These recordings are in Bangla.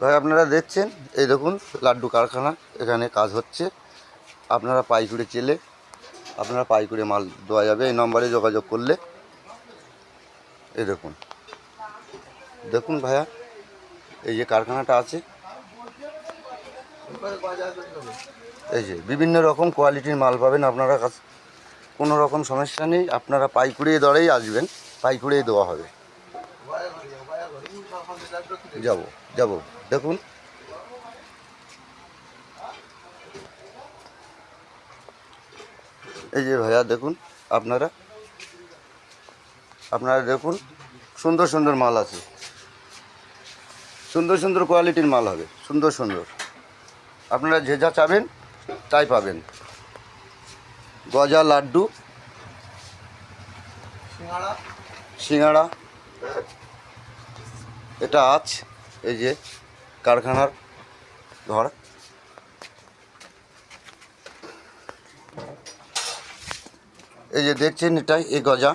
ভাই, আপনারা দেখছেন? এই দেখুন, লাড্ডু কারখানা, এখানে কাজ হচ্ছে। আপনারা পাইকুড়ে চেলে, আপনারা পাইকুড়ে মাল দেওয়া যাবে। এই নম্বরে যোগাযোগ করলে, এই দেখুন। দেখুন ভাইয়া, এই যে কারখানাটা আছে, এই যে বিভিন্ন রকম কোয়ালিটির মাল পাবেন আপনারা কাছে কোনো রকম সমস্যা নেই। আপনারা পাইকুড়িয়ে দরেই আসবেন, পাইকুড়িয়ে দেওয়া হবে। যাব যাব। দেখুন। এই যে ভাইয়া দেখুন আপনারা আপনারা দেখুন সুন্দর সুন্দর মাল আছে। সুন্দর সুন্দর কোয়ালিটির মাল হবে সুন্দর সুন্দর। আপনারা যে যা চাবেন তাই পাবেন। গজা লাড্ডু সিঙ্গাড়া। এটা আজ, এই যে কারখানার ঘর। এই যে দেখছেন এটাই এই গজা।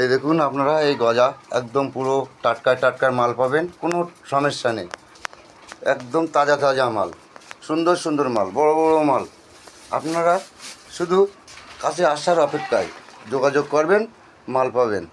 এই দেখুন, আপনারা এই গজা একদম পুরো টাটকা টাটকার মাল পাবেন, কোনো সমস্যা নেই। একদম তাজা তাজা মাল, সুন্দর সুন্দর মাল, বড় বড় মাল। আপনারা শুধু কাছে আসার অপেক্ষায় যোগাযোগ করবেন মাল পাবেন।